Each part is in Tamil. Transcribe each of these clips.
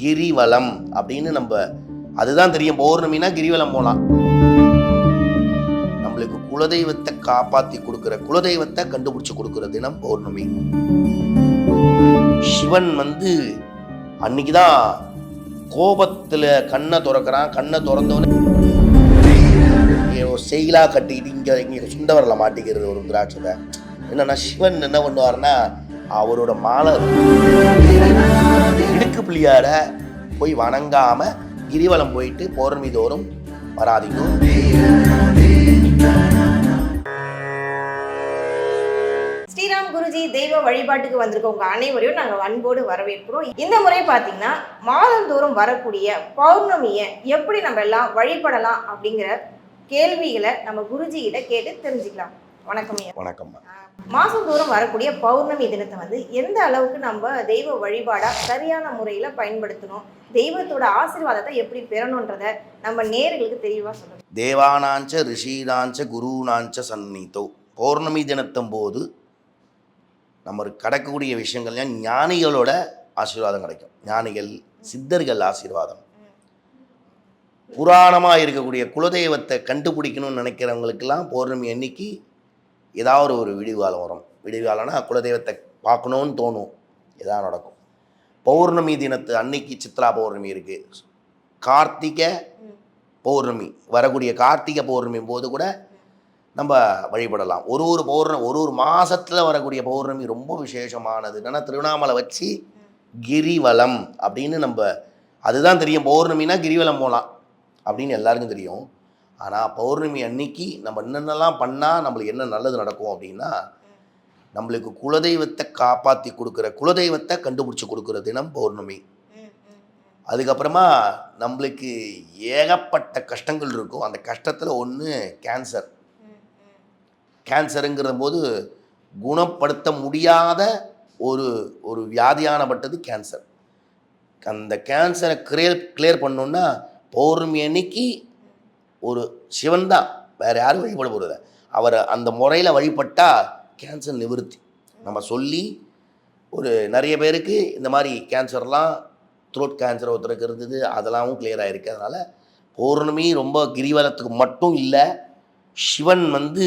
கிரிவலம் அப்படின்னு நம்ம அதுதான் தெரியும். பௌர்ணமினா கிரிவலம் போகலாம் நம்மளுக்கு குலதெய்வத்தை காப்பாத்தி கொடுக்கிற குலதெய்வத்தை கண்டுபிடிச்சு கொடுக்கிற தினம் பௌர்ணமி. சிவன் வந்து அன்னைக்குதான் கோபத்துல கண்ணை திறக்கிறான். கண்ணை திறந்தவனே செயலா கட்டிக்கிட்டு இங்க இங்க சுண்டவரில் மாட்டிக்கிறது ஒரு திராட்சத்தை என்னன்னா சிவன் என்ன பண்ணுவாருன்னா அவரோட மாலை. இடுக்கு பிள்ளையார போய் வணங்காம கிரிவலம் போயிட்டு பௌர்ணமி தோறும் வராதிங்க. ஸ்ரீராம் குருஜி தெய்வ வழிபாட்டுக்கு வந்திருக்கவங்க அனைவரையும் நாங்கள் அன்போடு வரவேற்கிறோம். இந்த முறை பார்த்தீங்கன்னா மாதந்தோறும் வரக்கூடிய பௌர்ணமியை எப்படி நம்ம எல்லாம் வழிபடலாம் அப்படிங்கிற கேள்விகளை நம்ம குருஜி கிட்ட கேட்டு தெரிஞ்சுக்கலாம். வணக்கம் ஐயா. வணக்கம்மா மாதந்தோறும் வரக்கூடிய பௌர்ணமி தினத்தை வந்து எந்த அளவுக்கு நம்ம தெய்வ வழிபாடா சரியான முறையில பயன்படுத்தணும்? தெய்வத்தோட ஆசீர்வாதத்தை எப்படி பெறணுன்றத நம்ம நேர்களுக்கு தெளிவா சொல்லணும் தேவானாஞ்ச ரிஷீனாஞ்ச குருனாஞ்ச சந்நிதோ. பௌர்ணமி தினத்தும் போது நம்ம கடக்கக்கூடிய விஷயங்கள்லாம் ஞானிகளோட ஆசீர்வாதம் கிடைக்கும். ஞானிகள் சித்தர்கள் ஆசீர்வாதம். புராணமாக இருக்கக்கூடிய குலதெய்வத்தை கண்டுபிடிக்கணும்னு நினைக்கிறவங்களுக்கெல்லாம் பௌர்ணமி அன்னைக்கு ஏதாவது ஒரு விடிவுகாலம் வரும். விடிகாலம்னா குலதெய்வத்தை பார்க்கணுன்னு தோணும். இதான் நடக்கும். பௌர்ணமி தினத்து அன்னைக்கு சித்ரா பௌர்ணமி இருக்குது கார்த்திகை பௌர்ணமி. வரக்கூடிய கார்த்திகை பௌர்ணமி போது கூட நம்ம வழிபடலாம். ஒரு ஒரு பௌர்ணமி ஒரு ஒரு மாசத்துல வரக்கூடிய பௌர்ணமி ரொம்ப விசேஷமானது. என்னன்னா திருவண்ணாமலை வச்சு கிரிவலம் அப்படின்னு நம்ம அதுதான் தெரியும். பௌர்ணமினா கிரிவலம் போகலாம் அப்படின்னு எல்லாருக்கும் தெரியும். ஆனால் பௌர்ணமி அன்னைக்கு நம்ம என்னென்னலாம் பண்ணால் நம்மளுக்கு என்ன நல்லது நடக்கும் அப்படின்னா நம்மளுக்கு குலதெய்வத்தை காப்பாற்றி கொடுக்குற குலதெய்வத்தை கண்டுபிடிச்சி கொடுக்குற தினம் பௌர்ணமி. அதுக்கப்புறமா நம்மளுக்கு ஏகப்பட்ட கஷ்டங்கள் இருக்கும். அந்த கஷ்டத்தில் ஒன்று கேன்சர். கேன்சருங்கிற போது குணப்படுத்த முடியாத ஒரு ஒரு வியாதியானப்பட்டது கேன்சர். அந்த கேன்சரை கிளியர் கிளியர் பண்ணணுன்னா பௌர்ணமி அன்னைக்கு ஒரு சிவன் தான். வேறு யாரும் வழிபட போகிறத அவரை அந்த முறையில் வழிபட்டால் கேன்சர் நிவர்த்தி. நம்ம சொல்லி ஒரு நிறைய பேருக்கு இந்த மாதிரி கேன்சர்லாம் த்ரோட் கேன்சர் ஒருத்தருக்கு இருந்தது அதெல்லாம் கிளியர் ஆகிருக்கு அதனால் பௌர்ணமி ரொம்ப கிரிவலத்துக்கு மட்டும் இல்லை சிவன் வந்து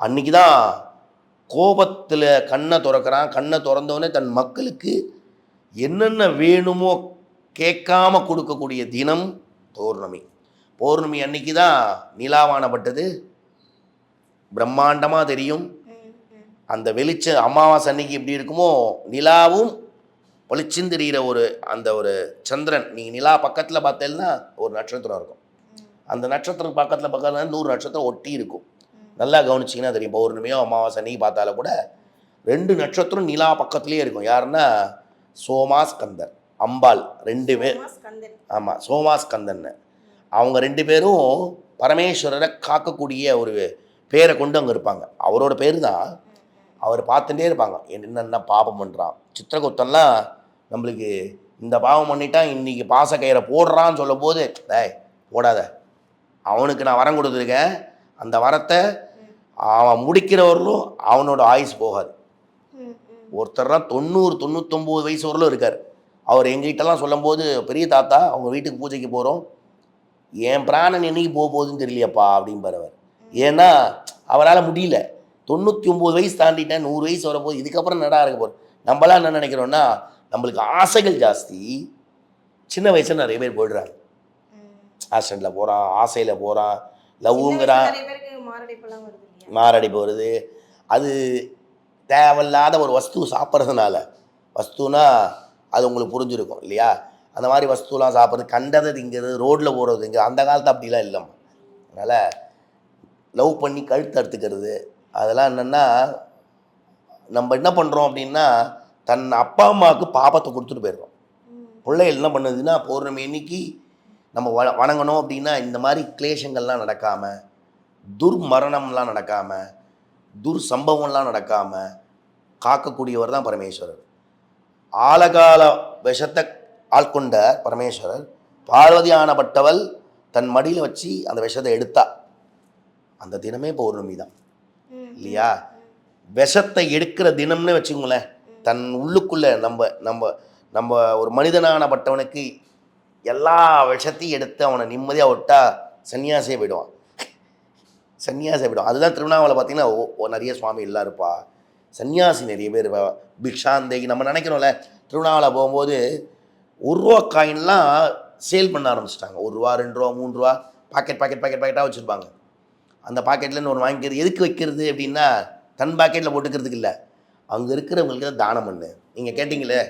அன்னைக்கு தான் கோபத்தில் கண்ணை திறக்கிறான். கண்ணை திறந்தவொடனே தன் மக்களுக்கு என்னென்ன வேணுமோ கேட்காம கொடுக்கக்கூடிய தினம் பௌர்ணமி. பௌர்ணமி அன்னைக்கு தான் நிலாவானப்பட்டது. பிரம்மாண்டமாக தெரியும். அந்த வெளிச்ச அமாவாசை அன்னைக்கு எப்படி இருக்குமோ நிலாவும் வெளிச்சம் தெரிகிற ஒரு அந்த ஒரு சந்திரன் நீங்கள் நிலா பக்கத்தில் பார்த்தேன்னா ஒரு நட்சத்திரம் இருக்கும். அந்த நட்சத்திரம் பக்கத்தில் பக்கத்தில் நூறு நட்சத்திரம் ஒட்டி இருக்கும். நல்லா கவனிச்சிங்கன்னா தெரியும் பௌர்ணமியோ அமாவாசை அன்னைக்கு பார்த்தாலும் கூட ரெண்டு நட்சத்திரம் நிலா பக்கத்துலேயே இருக்கும். யாருன்னா சோமா ஸ்கந்தர் அம்பாள் ரெண்டு பேர் ஆமாம் சோமா ஸ்கந்தன்னு அவங்க ரெண்டு பேரும் பரமேஸ்வரரை காக்கக்கூடிய ஒரு பேரை கொண்டு அங்கே இருப்பாங்க. அவரோட பேர் தான் அவர் பார்த்துட்டே இருப்பாங்க. என்னென்ன பாபம் பண்ணுறான் சித்திரகுப்தன்லாம் நம்மளுக்கு இந்த பாவம் பண்ணிட்டான் பாச கையில் போடுறான்னு சொல்லும் போது டேய் போடாத. அவனுக்கு நான் வரம் கொடுத்துருக்கேன். அந்த வரத்தை அவன் முடிக்கிறவர்களும் அவனோட ஆயுஸ் போகாது. ஒருத்தர்லாம் தொண்ணூறு தொண்ணூத்தொம்பது வயசு வரலும் இருக்கார். அவர் எங்ககிட்டலாம் சொல்லும்போது பெரிய தாத்தா அவங்க வீட்டுக்கு பூஜைக்கு போகிறோம் என் பிராணன் என்னைக்கு போக போகுதுன்னு தெரியலையப்பா அப்படிம்பார் அவர். ஏன்னா அவரால் முடியல. தொண்ணூற்றி ஒம்பது வயசு தாண்டிட்டேன் நூறு வயசு வரும்போது இதுக்கப்புறம் நடா இருக்க போகிறோம் நம்மளாம் என்ன நினைக்கிறோன்னா நம்மளுக்கு ஆசைகள் ஜாஸ்தி. சின்ன வயசுல நிறைய பேர் போயிடுறாங்க. ஆக்சிடெண்ட்டில் போகிறான் ஆசையில் போகிறான் லவ்வுங்கிறான். மாரடைப்பு வருது. அது தேவையில்லாத ஒரு வஸ்து சாப்பிட்றதுனால வஸ்துனா அது உங்களுக்கு புரிஞ்சிருக்கும் இல்லையா? அந்த மாதிரி வஸ்துலாம் சாப்பிட்றது கண்டதை திங்கிறது ரோட்டில் போகிறது இங்கே அந்த காலத்து அப்படிலாம் இல்லைம்மா. அதனால் லவ் பண்ணி கழுத்து அறுத்துக்கிறது அதெல்லாம் என்னென்னா நம்ம என்ன பண்ணுறோம் அப்படின்னா தன் அப்பா அம்மாவுக்கு பாப்பத்தை கொடுத்துட்டு போயிடுறோம் பிள்ளைகள் என்ன பண்ணுதுன்னா பௌர்ணமி அன்னைக்கு நம்ம வ வணங்கணும் அப்படின்னா இந்த மாதிரி கிளேஷங்கள்லாம் நடக்காமல் துர்மரணம்லாம் நடக்காமல் துர் சம்பவம்லாம் நடக்காமல் காக்கக்கூடியவர் தான் பரமேஸ்வரர். ஆலகால விஷத்தை ஆட்கொண்ட பரமேஸ்வரர் பார்வதி ஆனப்பட்டவள் தன் மடியில் வச்சு அந்த விஷத்தை எடுத்தா. அந்த தினமே பௌர்ணமி தான். இல்லையா? விஷத்தை எடுக்கிற தினம்னு வச்சுக்கோங்களேன் தன் உள்ளுக்குள்ளே நம்ம நம்ம நம்ம ஒரு மனிதனானப்பட்டவனுக்கு எல்லா விஷத்தையும் எடுத்து அவனை நிம்மதியாக விட்டா சன்னியாசியே போயிடுவான். சன்னியாசி போயிடும் அதுதான் திருவண்ணாமலை பார்த்தீங்கன்னா ஓ- ஓ, நிறைய சுவாமி எல்லாம் இருப்பா. சன்னியாசி நிறைய பேர். பிக்ஷாந்தேகி நம்ம நினைக்கிறோம்ல திருவண்ணாமலை போகும்போது ஒரு ரூபா காயின்லாம் சேல் பண்ண ஆரம்பிச்சிட்டாங்க. ஒரு ரூபா ரெண்டு ரூபா மூணு ரூபா பாக்கெட் பாக்கெட் பாக்கெட் பாக்கெட்டாக வச்சுருப்பாங்க அந்த பாக்கெட்லேருந்து ஒன்று வாங்கிக்கிறது எதுக்கு வைக்கிறது அப்படின்னா தன் பாக்கெட்டில் போட்டுக்கிறதுக்கு இல்லை. அங்கே இருக்கிறவங்களுக்கு தான் தானம் பண்ணு. நீங்கள் கேட்டிங்களே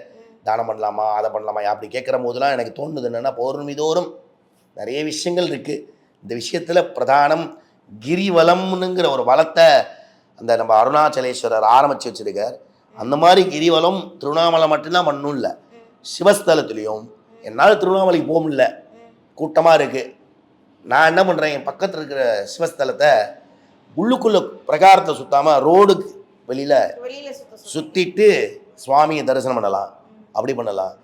தானம் பண்ணலாமா அதை பண்ணலாமா அப்படி கேட்குற போதெல்லாம் எனக்கு தோணுது என்னென்னா பௌர்ணமி தோறும் நிறைய விஷயங்கள் இருக்குது இந்த விஷயத்தில் பிரதானம் கிரிவலம்னுங்கிற ஒரு வளத்தை அந்த நம்ம அருணாச்சலேஸ்வரர் ஆரம்பித்து வச்சுருக்கார். அந்த மாதிரி கிரிவலம் திருவண்ணாமலை மட்டும்தான் பண்ணும் இல்லை சிவஸ்தலத்துலேயும் என்னால் திருவண்ணாமலைக்கு போக முடியல. கூட்டமாக இருக்குது நான் என்ன பண்ணுறேன் என் பக்கத்தில் இருக்கிற சிவஸ்தலத்தை உள்ளுக்குள்ள பிரகாரத்தை சுத்தாமல் ரோடுக்கு வெளியில் சுற்றிட்டு சுவாமியை தரிசனம் பண்ணலாம். அப்படி பண்ணலாம்.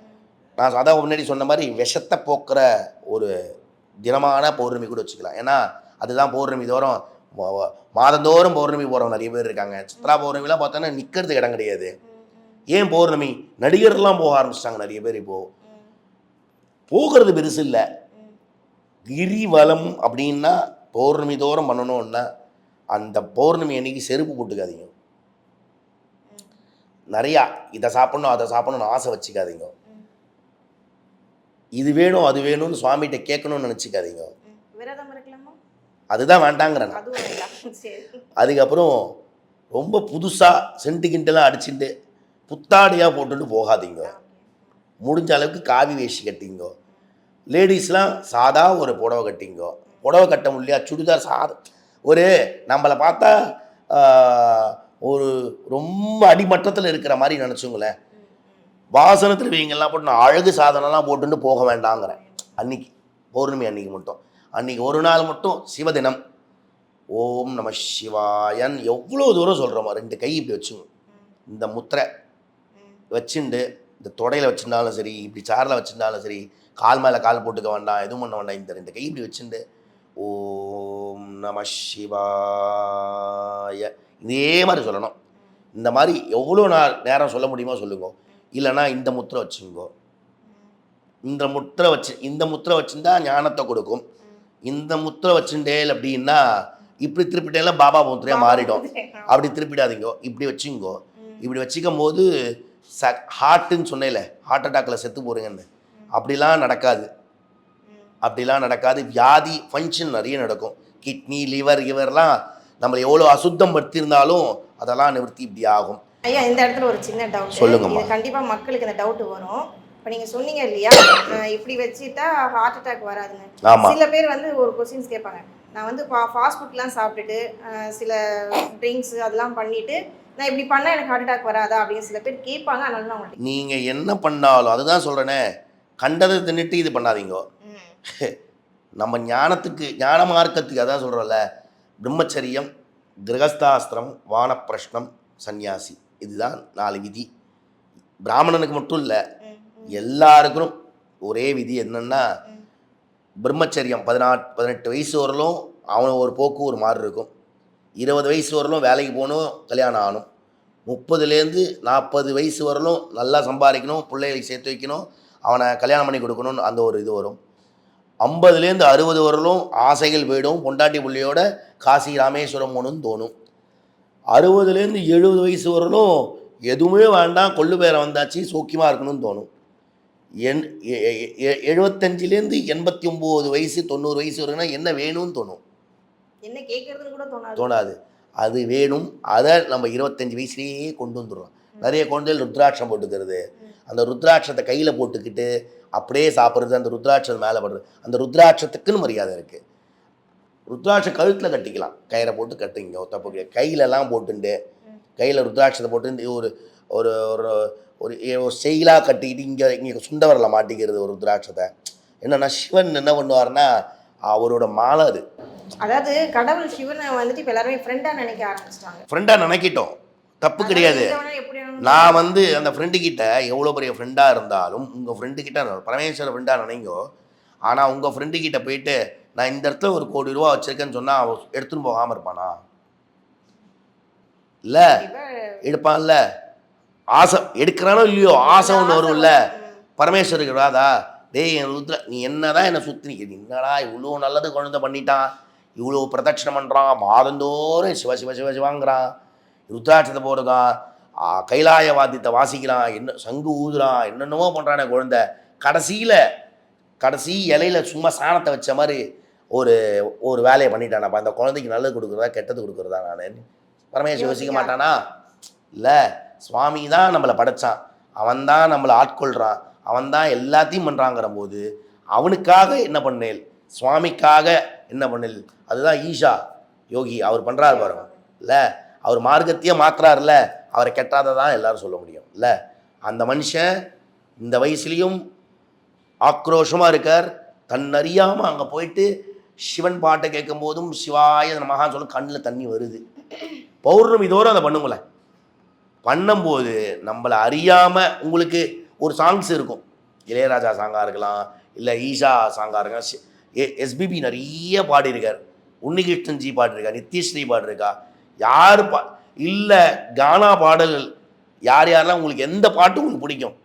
நான் அதான் முன்னாடி சொன்ன மாதிரி விஷத்தை போக்குற ஒரு தினமான பௌர்ணமி கூட வச்சுக்கலாம். ஏன்னா அதுதான் பௌர்ணமி தோறும் மாதந்தோறும் பௌர்ணமி போகிறவங்க நிறைய பேர் இருக்காங்க. சித்ரா பௌர்ணமிலாம் பார்த்தோன்னா நிற்கிறதுக்கு இடம் கிடையாது. ஏன் பௌர்ணமி? நடிகர்லாம் போக ஆரம்பிச்சிட்டாங்க நிறைய பேர் இப்போது போகிறது பெருசு இல்லை. கிரிவலம் அப்படின்னா பௌர்ணமி தோறும் பண்ணணும்னா அந்த பௌர்ணமி அன்னைக்கு செருப்பு போட்டுக்காதீங்க. நிறையா இதை சாப்பிடணும் அதை சாப்பிடணும்னு ஆசை வச்சுக்காதீங்க. இது வேணும் அது வேணும்னு சுவாமிகிட்ட கேட்கணும்னு நினச்சிக்காதீங்க. அதுதான் வேண்டாங்கிறேன் அதுக்கப்புறம் ரொம்ப புதுசாக சென்ட்டு கிண்டெல்லாம் அடிச்சுட்டு புத்தாடையாக போட்டுட்டு போகாதீங்க. முடிஞ்ச அளவுக்கு காவி வேஷ்டி கட்டிங்கோ. லேடிஸ்லாம் சாதா ஒரு புடவை கட்டிங்கோ. புடவை கட்ட முடியலையா? சுடிதார் சாதா. ஒரு நம்மளை பார்த்தா ஒரு ரொம்ப அடிமட்டத்தில் இருக்கிற மாதிரி நினச்சோங்களேன். வாசனத்தில் திரவியங்கள்லாம் போட்டு நான் அழகு சாதனம்லாம் போட்டுட்டு போக வேண்டாங்கிறேன். அன்னைக்கு பௌர்ணமி அன்னைக்கு மட்டும். அன்னைக்கு ஒரு நாள் மட்டும் சிவதினம். ஓம் நம சிவாயன். எவ்வளோ தூரம் சொல்கிறோமா ரெண்டு கை இப்படி வச்சுங்க. இந்த முத்திரை. வச்சுண்டு இந்த தொடையில் வச்சிருந்தாலும் சரி இப்படி சாரில் வச்சிருந்தாலும் சரி கால் மேலே கால் போட்டுக்க வேண்டாம் எதுவும் பண்ண வேண்டாம் இந்த ரெண்டு கை இப்படி வச்சுண்டு ஓம் நம சிவாய. இதே மாதிரி சொல்லணும். இந்த மாதிரி எவ்வளோ நாள் நேரம் சொல்ல முடியுமோ சொல்லுங்க. இல்லைன்னா இந்த முத்திரை வச்சுங்கோ. இந்த முத்திரை வச்சு இந்த முத்திரை வச்சுருந்தா ஞானத்தை கொடுக்கும். இந்த முத்திரை வச்சுட்டேல் அப்படின்னா இப்படி திருப்பிட்டேல பாபா முத்திரையாக மாறிடும். அப்படி திருப்பிடாதீங்கோ. இப்படி வச்சுங்கோ. இப்படி வச்சுக்கும் போது ச ஹார்ட்டுன்னு சொன்னேல ஹார்ட் அட்டாக்ல செத்து போகிறீங்கன்னு அப்படிலாம் நடக்காது. அப்படிலாம் நடக்காது. வியாதி ஃபங்க்ஷன் நிறைய நடக்கும். கிட்னி லிவர் இவர்லாம் நம்ம எவ்வளோ அசுத்தம் படுத்தியிருந்தாலும் அதெல்லாம் நிவர்த்தி இப்படி ஆகும். ஐயா இந்த இடத்துல ஒரு சின்ன டவுட் சொல்லுங்கம்மா. இது கண்டிப்பா மக்களுக்கு இந்த டவுட் வரும். இப்போ நீங்க சொன்னீங்க இல்லையா? இப்படி வச்சுட்டா ஹார்ட் அட்டாக் வராதுன்னு. ஆமாம் சில பேர் வந்து ஒரு கொஸ்டின்ஸ் கேட்பாங்க. நான் வந்து ஃபாஸ்ட் ஃபுட்லாம் சாப்பிட்டுட்டு சில ட்ரிங்க்ஸ் அதெல்லாம் பண்ணிட்டு நான் இப்படி பண்ணா எனக்கு ஹார்ட் அட்டாக் வராதா அப்படின்னு சில பேர் கேட்பாங்க. அதனால நான் உங்கள்ட்ட நீங்கள் என்ன பண்ணாலும் அதுதான் சொல்கிறேனே கண்டதை தின்னுட்டு இது பண்ணாதீங்கோ. நம்ம ஞானத்துக்கு ஞான மார்க்கத்துக்கு அதான் சொல்கிறோம்ல பிரம்மச்சரியம் கிரகஸ்தாஸ்திரம் வானப்பிரஷ்னம் சந்நியாசி. இதுதான் நாலு விதி. பிராமணனுக்கு மட்டும் இல்லை எல்லாருக்கும் ஒரே விதி என்னன்னா. பிரம்மச்சரியம் பதினாட் பதினெட்டு வயசு வரலும் அவன் ஒரு போக்கு ஒரு மாதிரி இருக்கும். இருபது வயசு வரலும் வேலைக்கு போகணும் கல்யாணம் ஆகணும். முப்பதுலேருந்து நாற்பது வயசு வரலும் நல்லா சம்பாதிக்கணும் பிள்ளைகளுக்கு சேர்த்து வைக்கணும் அவனை கல்யாணம் பண்ணி கொடுக்கணும்னு அந்த ஒரு இது வரும். ஐம்பதுலேருந்து அறுபது வரலும் ஆசைகள் போயிடும் பொண்டாட்டி புள்ளியோட காசி ராமேஸ்வரம் போகணும்னு தோணும். அறுபதுலேருந்து எழுபது வயசு வரலும் எதுவுமே வேண்டாம் கொள்ளு பேரை வந்தாச்சு சோக்கியமாக இருக்கணும்னு தோணும். எண் எழுபத்தஞ்சிலேருந்து எண்பத்தி ஒம்பது வயசு தொண்ணூறு வயசு வரைக்கும்னா என்ன வேணும்னு தோணும். என்ன கேட்கறதுன்னு கூட தோணாது. தோணாது. அது வேணும். அதை நம்ம இருபத்தஞ்சி வயசுலேயே கொண்டு வந்துடுறோம். நிறைய குழந்தைகள் ருத்ராட்சம் போட்டுக்கிறது. அந்த ருத்ராட்சத்தை கையில் போட்டுக்கிட்டு அப்படியே சாப்பிட்றது அந்த ருத்ராட்சம் மேலே படுறது. அந்த ருத்ராட்சத்துக்குன்னு மரியாதை இருக்குது ருத்ராட்சம் கழுத்தில் கட்டிக்கலாம். கயிறை போட்டு கட்டுங்க. தப்பு கையிலலாம் போட்டுண்டு கையில் ருத்ராட்சத்தை போட்டு ஒரு ஒரு ஒரு ஒரு செயலாக கட்டிக்கிட்டு இங்கே இங்கே சுண்டவரில் மாட்டிக்கிறது ஒரு ருத்ராட்சத்தை என்னன்னா சிவன் என்ன பண்ணுவார்னா அவரோட மாலை அது. அதாவது கடவுள் சிவனை வந்துட்டு இப்போ எல்லாருமே ஃப்ரெண்டா நினைக்க ஆரம்பிச்சிட்டாங்க. ஃப்ரெண்டாக நினைக்கிட்டோம். தப்பு கிடையாது. நான் வந்து அந்த ஃப்ரெண்டு கிட்ட எவ்வளோ பெரிய ஃப்ரெண்டாக இருந்தாலும் உங்கள் ஃப்ரெண்டு கிட்ட பரமேஸ்வர ஃப்ரெண்டாக நினைங்கோ ஆனால் உங்கள் ஃப்ரெண்டு கிட்ட போயிட்டு நான் இந்த இடத்துல ஒரு கோடி ரூபா வச்சிருக்கேன்னு சொன்னால் அவன் எடுத்துன்னு போகாமல் இருப்பானா? இல்லை. எடுப்பான்ல. ஆசை எடுக்கிறானோ இல்லையோ ஆசை ஒன்று வரும்ல. பரமேஸ்வருக்கு ராதா. டேய் என் ருத்ர நீ என்னதான் என்னை சுற்றி நீ என்னடா இவ்வளோ நல்லது குழந்தை பண்ணிட்டான்? இவ்வளோ பிரதட்சணம் பண்ணுறான் மாதந்தோறும் சிவ சிவ சிவ சிவாங்கிறான். ருத்ராட்சத்தை போடுறான் கைலாய வாத்தியத்தை வாசிக்கிறான். என்ன சங்கு ஊதுறான். என்னென்னமோ பண்ணுறானே குழந்தை. கடைசியில் கடைசி இலையில சும்மா சாணத்தை வச்ச மாதிரி ஒரு ஒரு வேலையை பண்ணிட்டானப்பா. அந்த குழந்தைக்கு நல்லது கொடுக்குறதா கெட்டது கொடுக்குறதா நான்? பரமேஸ்வரன் யோசிக்க மாட்டானா? இல்லை. சுவாமி தான் நம்மளை படைச்சான் அவன் தான் நம்மளை ஆட்கொள்கிறான் அவன் தான் எல்லாத்தையும் பண்ணுறாங்கிற போது அவனுக்காக என்ன பண்ணேல் சுவாமிக்காக என்ன பண்ணேல் அதுதான் ஈஷா யோகி அவர் பண்ணுறாரு பாருங்க இல்லை அவர் மார்க்கத்தையே மாத்துறாருல அவரை கெட்டாததான் எல்லாரும் சொல்ல முடியும். இல்லை அந்த மனுஷன் இந்த வயசுலேயும் ஆக்ரோஷமாக இருக்கார் தன்னறியாமல் அங்கே போயிட்டு சிவன் பாட்டை கேட்கும் போதும் சிவாய மகான் சொல்ல கண்ணில் தண்ணி வருது. பௌர்ணமி தோறும் அதை பண்ணுங்களேன். பண்ணும்போது நம்மளை அறியாமல் உங்களுக்கு ஒரு சாங்ஸ் இருக்கும். இளையராஜா சாங்காக இருக்கலாம் இல்லை ஈஷா சாங்காக இருக்கலாம் எஸ்பிபி நிறைய பாடியிருக்கார். உன்னிகிருஷ்ணன் ஜி பாடிருக்கா நித்யஸ்ரீ பாடிருக்கா யார் பா இல்லை கானா பாடல்கள் யார் யாரெல்லாம் உங்களுக்கு எந்த பாட்டும் உங்களுக்கு பிடிக்கும்?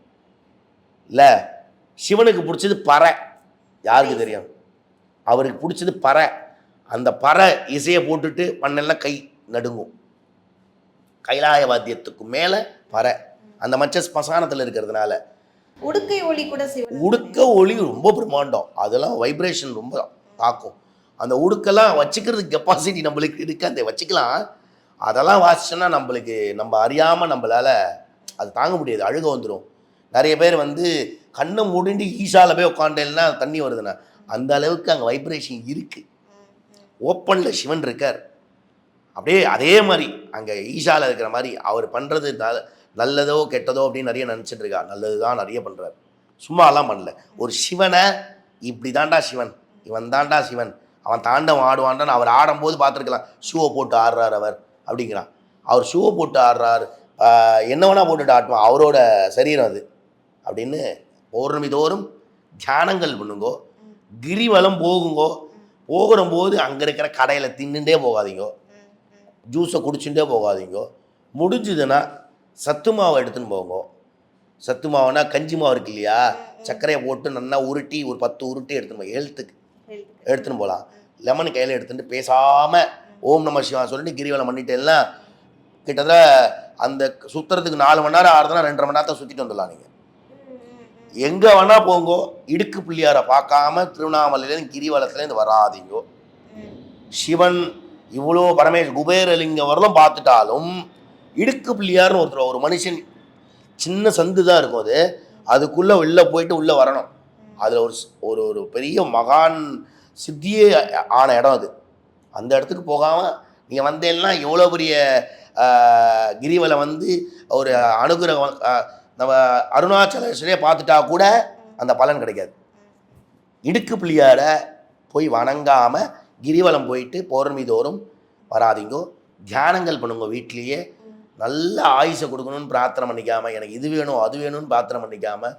இல்லை சிவனுக்கு பிடிச்சது பறை. யாருக்கு தெரியும்? அவருக்கு பிடிச்சது பறை. அந்த பறை இசையை போட்டுட்டு மண்ணெல்லாம் கை நடுங்கும். கைலாய வாத்தியத்துக்கு மேலே பறை. அந்த மச்ச ஸ்மசானத்தில் இருக்கிறதுனால. உடுக்கை ஒளி கூட உடுக்க ஒளி ரொம்ப பிரம்மாண்டம். அதெல்லாம் வைப்ரேஷன் ரொம்ப தாக்கும். அந்த உடுக்கெல்லாம் வச்சுக்கிறதுக்கு கெப்பாசிட்டி நம்மளுக்கு இருக்கு? அந்த வச்சுக்கலாம். அதெல்லாம் வாசிச்சோன்னா நம்மளுக்கு நம்ம அறியாமல் நம்மளால் அது தாங்க முடியாது. அழுக வந்துடும் நிறைய பேர் வந்து கண்ணை முடிண்டு ஈஷால போய் உட்காண்டேன்னா தண்ணி வருதுண்ணா. அந்த அளவுக்கு அங்கே வைப்ரேஷன் இருக்குது ஓப்பனில் சிவன் இருக்கார். அப்படியே அதே மாதிரி அங்கே ஈஷாவில் இருக்கிற மாதிரி அவர் பண்ணுறது நல்லதோ கெட்டதோ அப்படின்னு நிறைய நினச்சிட்டு இருக்கா. நல்லது தான் நிறைய பண்ணுறாரு சும்மாலாம் பண்ணல. ஒரு சிவனை இப்படி தாண்டா சிவன். இவன் தாண்டா சிவன். அவன் தாண்டவன் ஆடுவான்டான்னு அவர் ஆடும்போது பார்த்துருக்கலாம். ஷூவை போட்டு ஆடுறார் அவர் அப்படிங்கிறான். அவர் ஷூவை போட்டு ஆடுறார். என்ன வேணா போட்டுட்டு ஆட்டுவான். அவரோட சரீரம் அது. அப்படின்னு பௌர்ணமி தோறும் தியானங்கள் பண்ணுங்கோ. கிரிவலம் போகுங்கோ. போகிற போது அங்கே இருக்கிற கடையில் தின்னுட்டே போகாதீங்கோ. ஜூஸை குடிச்சுட்டே போகாதீங்க. முடிஞ்சுதுன்னா சத்து மாவை எடுத்துன்னு போங்க. சத்து மாவுனா கஞ்சி மாவு இருக்கு இல்லையா? சர்க்கரையை போட்டு நல்லா உருட்டி ஒரு பத்து உருட்டி எடுத்துன்னு போய் ஹெல்த்துக்கு எடுத்துன்னு போகலாம். லெமன் கையில் எடுத்துட்டு பேசாமல் ஓம் நம சிவா சொல்லிட்டு கிரிவலம் பண்ணிட்டு எல்லாம் கிட்டத்தட்ட அந்த சுற்றுறதுக்கு நாலு மணி நேரம் ஆறுதுன்னா ரெண்டரை மணி நேரத்தை சுற்றிட்டு வந்துடலாம் நீங்கள் எங்கே வேணால் போங்கோ. இடுக்கு பிள்ளையாரை பார்க்காம திருவண்ணாமலையிலேருந்து கிரிவலத்துலேருந்து வராதீங்கோ. சிவன் இவ்வளோ பரமேஷ் குபேரலிங்கம் வரலும் பார்த்துட்டாலும் இடுக்கு பிள்ளையார்னு ஒருத்தர் ஒரு மனுஷன். சின்ன சந்து தான் இருக்கும் அது. அதுக்குள்ளே உள்ளே போயிட்டு உள்ளே வரணும். அதில் ஒரு ஒரு ஒரு பெரிய மகான் சித்தியே ஆன இடம் அது. அந்த இடத்துக்கு போகாமல் நீங்கள் வந்தேன்னா எவ்வளோ பெரிய கிரிவலை வந்து ஒரு அனுகிரகம் நம்ம அருணாச்சலேஸ்வரே பார்த்துட்டா கூட அந்த பலன் கிடைக்காது. இடுக்கு பிள்ளையாரை போய் வணங்காமல் கிரிவலம் போயிட்டு பௌர்ணமி தோறும் வராதீங்கோ தியானங்கள் பண்ணுங்க வீட்லேயே நல்ல ஆயுசை கொடுக்கணும்னு பிரார்த்தனை பண்ணிக்காமல் எனக்கு இது வேணும் அது வேணும்னு பிரார்த்தனை பண்ணிக்காமல்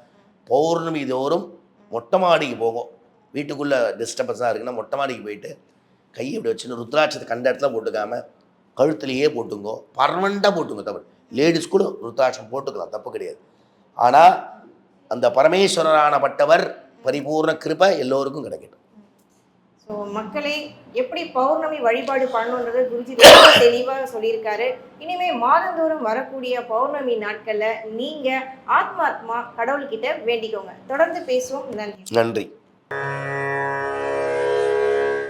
பௌர்ணமி தோறும் மொட்டை மாடிக்கு போகும் வீட்டுக்குள்ளே டிஸ்டர்பன்ஸாக இருக்குன்னா மொட்டை மாடிக்கு போயிட்டு கையை இப்படி வச்சுன்னு ருத்ராட்சத்தை கண்ட இடத்துல போட்டுக்காமல் கழுத்துலையே போட்டுங்கோ. பர்மனெண்ட்டாக போட்டுங்க தப்பு லேடிஸ் கூட ருத்ராட்சம் போட்டுக்கலாம் தப்பு கிடையாது. ஆனால் அந்த பரமேஸ்வரரானப்பட்டவர் பரிபூர்ண கிருப்பை எல்லோருக்கும் கிடைக்கட்டும். ஸோ மக்களை எப்படி பௌர்ணமி வழிபாடு பண்ணணுன்றது குருஜி ரொம்ப தெளிவாக சொல்லியிருக்காரு. இனிமே மாதந்தோறும் வரக்கூடிய பௌர்ணமி நாட்கள்ல நீங்க ஆத்மாத்மா கடவுள்கிட்ட வேண்டிக்கோங்க. தொடர்ந்து பேசுவோம். நன்றி. நன்றி.